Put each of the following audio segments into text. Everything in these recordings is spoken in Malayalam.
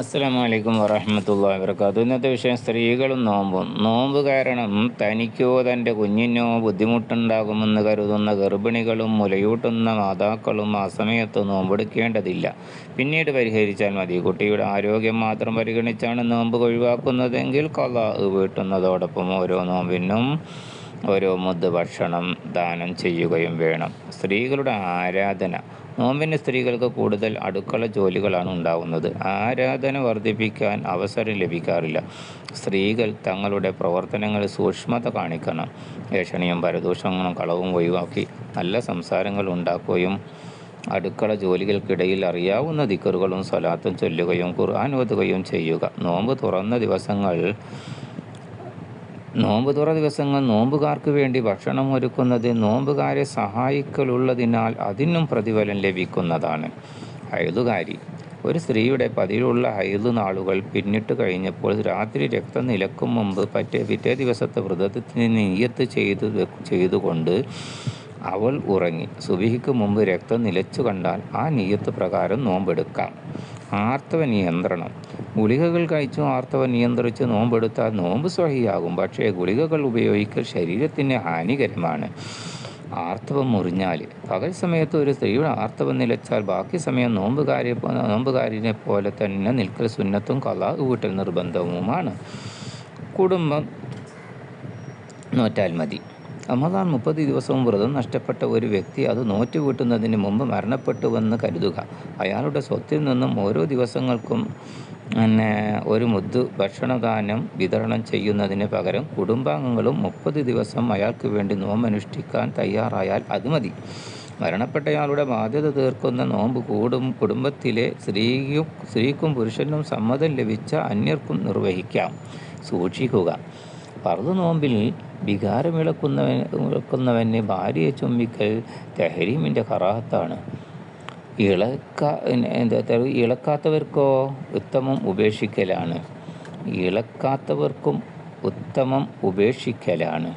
അസ്സാം വലൈക്കും വറഹമത്തല്ലാ വർക്കാത്തു ഇന്നത്തെ വിഷയം സ്ത്രീകളും നോമ്പും. നോമ്പ് കാരണം തനിക്കോ തന്റെ കുഞ്ഞിനോ ബുദ്ധിമുട്ടുണ്ടാകുമെന്ന് കരുതുന്ന ഗർഭിണികളും മുലയൂട്ടുന്ന മാതാക്കളും ആ സമയത്ത് നോമ്പെടുക്കേണ്ടതില്ല. പിന്നീട് പരിഹരിച്ചാൽ മതി. കുട്ടിയുടെ ആരോഗ്യം മാത്രം പരിഗണിച്ചാണ് നോമ്പ് ഒഴിവാക്കുന്നതെങ്കിൽ കൊല വീട്ടുന്നതോടൊപ്പം ഓരോ നോമ്പിനും ഓരോ മുദ്ദ ഭക്ഷണം ദാനം ചെയ്യുകയും വേണം. സ്ത്രീകളുടെ ആരാധന. നോമ്പിന് സ്ത്രീകൾക്ക് കൂടുതൽ അടുക്കള ജോലികളാണ് ഉണ്ടാകുന്നത് ആരാധന വർദ്ധിപ്പിക്കാൻ അവസരം ലഭിക്കാറില്ല. സ്ത്രീകൾ തങ്ങളുടെ പ്രവർത്തനങ്ങളിൽ സൂക്ഷ്മത കാണിക്കണം. ഏഷണിയും പരദൂഷണങ്ങളും കളവും ഒഴിവാക്കി നല്ല സംസാരങ്ങൾ ഉണ്ടാക്കുകയും അടുക്കള ജോലികൾക്കിടയിൽ അറിയാവുന്ന ദിക്കറുകളും സ്വലാത്തും ചൊല്ലുകയും ഖുർആൻ ഓതുകയും ചെയ്യുക. നോമ്പ് തുറന്ന ദിവസങ്ങൾ നോമ്പ് തുറ ദിവസങ്ങൾ നോമ്പുകാർക്ക് വേണ്ടി ഭക്ഷണം ഒരുക്കുന്നത് നോമ്പുകാരെ സഹായിക്കലുള്ളതിനാൽ അതിനും പ്രതിഫലം ലഭിക്കുന്നതാണ്. ഹൈതുകാരി ഒരു സ്ത്രീയുടെ പതിലുള്ള ഹൈദ് നാളുകൾ പിന്നിട്ട് കഴിഞ്ഞപ്പോൾ രാത്രി രക്തം നിലക്കും മുമ്പ് പറ്റേ പിറ്റേ ദിവസത്തെ വ്രതത്തിന് നീയത്ത് ചെയ്ത് ചെയ്തുകൊണ്ട് അവൾ ഉറങ്ങി. സുബിഹിക്ക് മുമ്പ് രക്തം നിലച്ചു കണ്ടാൽ ആ നീയത്ത് പ്രകാരം നോമ്പെടുക്കാം. ആർത്തവ നിയന്ത്രണം. ഗുളികകൾ കഴിച്ചു ആർത്തവ നിയന്ത്രിച്ച് നോമ്പെടുത്താൽ നോമ്പ് സ്വഹിയാകും. പക്ഷേ ഗുളികകൾ ഉപയോഗിക്കൽ ശരീരത്തിന് ഹാനികരമാണ്. ആർത്തവം മുറിഞ്ഞാൽ. പകൽ സമയത്ത് ഒരു സ്ത്രീയുടെ ആർത്തവം നിലച്ചാൽ ബാക്കി സമയം നോമ്പുകാരെ നോമ്പുകാരിനെ പോലെ തന്നെ നിൽക്കൽ സുന്നത്തും കലാ വീട്ടൽ നിർബന്ധവുമാണ്. കുടുംബം നോറ്റാൽ മതി. റമദാൻ മുപ്പത് ദിവസവും വ്രതം നഷ്ടപ്പെട്ട ഒരു വ്യക്തി അത് നോറ്റ് വീട്ടുന്നതിന് മുമ്പ് മരണപ്പെട്ടുവെന്ന് കരുതുക. അയാളുടെ സ്വത്തിൽ നിന്നും ഓരോ ദിവസങ്ങൾക്കും പിന്നെ ഒരു മുദ്ദ് ഭക്ഷണദാനം വിതരണം ചെയ്യുന്നതിന് പകരം കുടുംബാംഗങ്ങളും മുപ്പത് ദിവസം അയാൾക്ക് വേണ്ടി നോമ്പനുഷ്ഠിക്കാൻ തയ്യാറായാൽ അത് മതി. മരണപ്പെട്ടയാളുടെ ബാധ്യത തീർക്കുന്ന നോമ്പ് കൂടും. കുടുംബത്തിലെ സ്ത്രീയും സ്ത്രീക്കും പുരുഷനും സമ്മതം ലഭിച്ച അന്യർക്കും നിർവഹിക്കാം. സൂക്ഷിക്കുക. പറതു നോമ്പിൽ വികാരമിളക്കുന്നവൻ ഇളക്കുന്നവന് ഭാര്യയെ ചുംബിക്കൽ തെഹരീമിന്റെ കറാഹത്താണ്. ഇളക്ക എന്താ ഇളക്കാത്തവർക്കോ ഉത്തമം ഉപേക്ഷിക്കലാണ്. ഇളക്കാത്തവർക്കും ഉത്തമം ഉപേക്ഷിക്കലാണ്.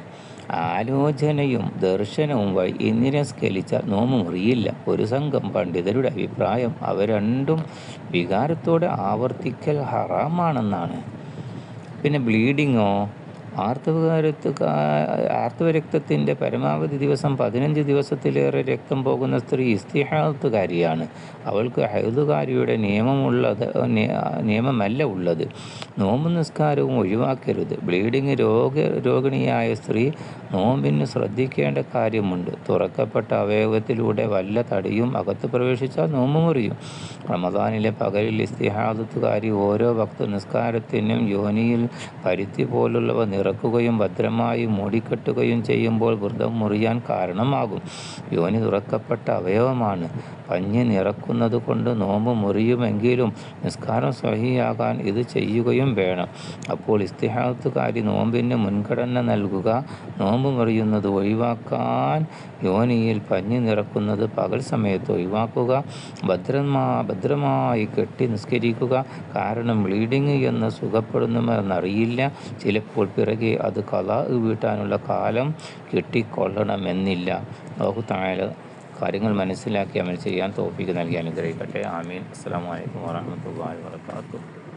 ആലോചനയും ദർശനവും വഴി എന്നിനെ സ്കലിച്ച നോമ്പ് മുറിയില്ല. ഒരു സംഘം പണ്ഡിതരുടെ അഭിപ്രായം അവ രണ്ടും വികാരത്തോടെ ആവർത്തിക്കൽ ഹറാമാണെന്നാണ്. പിന്നെ ബ്ലീഡിങ്ങോ ആർത്തവകാലത്ത് ആർത്തവ രക്തത്തിന്റെ പരമാവധി ദിവസം പതിനഞ്ച് ദിവസത്തിലേറെ രക്തം പോകുന്ന സ്ത്രീ ഇസ്തിഹാത്തുകാരിയാണ്. അവൾക്ക് ഹൈതുകാരിയുടെ നിയമമുള്ളത് നിയമമല്ല ഉള്ളത്. നോമ്പ് നിസ്കാരവും ഒഴിവാക്കരുത്. ബ്ലീഡിംഗ് രോഗ രോഗിണിയായ സ്ത്രീ നോമ്പിന് ശ്രദ്ധിക്കേണ്ട കാര്യമുണ്ട്. തുറക്കപ്പെട്ട അവയവത്തിലൂടെ വല്ല തടിയും അകത്ത് പ്രവേശിച്ചാൽ നോമ്പ് മുറിയും. റമദാനിലെ പകലിൽ ഇസ്തിഹാദത്തുകാരി ഓരോ ഭക്ത നിസ്കാരത്തിനും യോനിയിൽ പരുത്തി പോലുള്ളവ നിറക്കുകയും ഭദ്രമായി മൂടിക്കെട്ടുകയും ചെയ്യുമ്പോൾ വ്രതം മുറിയാൻ കാരണമാകും. യോനി തുറക്കപ്പെട്ട അവയവമാണ്. പഞ്ഞി നിറക്കുന്നത് കൊണ്ട് നോമ്പ് മുറിയുമെങ്കിലും നിസ്കാരം സഹിയാകാൻ ഇത് ചെയ്യുകയും വേണം. അപ്പോൾ ഇസ്തിഹാദത്തുകാരി നോമ്പിന് മുൻഗണന നൽകുക നോമ്പ് മുറിയുന്നത് ഒഴിവാക്കാൻ യോനിയിൽ പഞ്ഞു നിറക്കുന്നത് പകൽ സമയത്ത് ഒഴിവാക്കുക ഭദ്രമാ ഭദ്രമായി കെട്ടി നിസ്കരിക്കുക. കാരണം ബ്ലീഡിങ് എന്ന് സുഖപ്പെടുന്നുമെന്നറിയില്ല. ചിലപ്പോൾ പിറകെ അത് കഥ വീട്ടാനുള്ള കാലം കിട്ടിക്കൊള്ളണമെന്നില്ല. താഴെ കാര്യങ്ങൾ മനസ്സിലാക്കി അമൽ ചെയ്യാൻ തോപ്പിക്ക് നൽകി അനുഗ്രഹിക്കട്ടെ. ആമീൻ. അസ്സാം വലൈക്കും വാഹമത്തല്ലാ വാത്തു